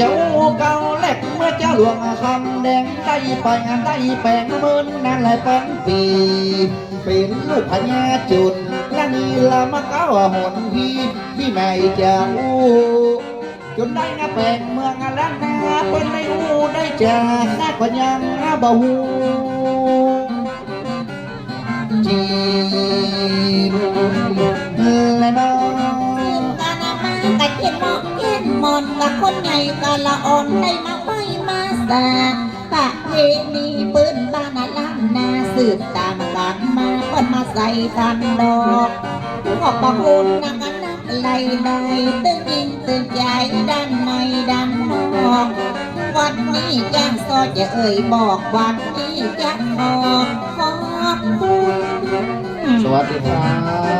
จ้าเก่าแลกเมื่อเจ้าหลวงคำแดงได้ไปงานได้แปลงเมินนั่นหละเป็นปีเป็นลูกพญาจุดและนี่ละมาเก้าหนพี่พี่แม่จะอู้จนได้งาแปลงเมืองแล้านนาเป็นได้อู้ได้จากน้าก็ยังบ่หูจีบและน้องกานามากัดเย็นหมอ อนกับคนใหญ่กาละอ่อนได้มาไปมาสาปะเพณีปืนบ้านล้านนาสืบตามกันมาเปิ้นมาใส่ทันดอกขอบพระคุณนักนักไหลไหลตึงยิงตึงใหญ่ด้านในด้านนอกวันนี้แจ้งซอจะเอ่ยบอกวันนี้จะขอขอบคุณสวัสดีครับ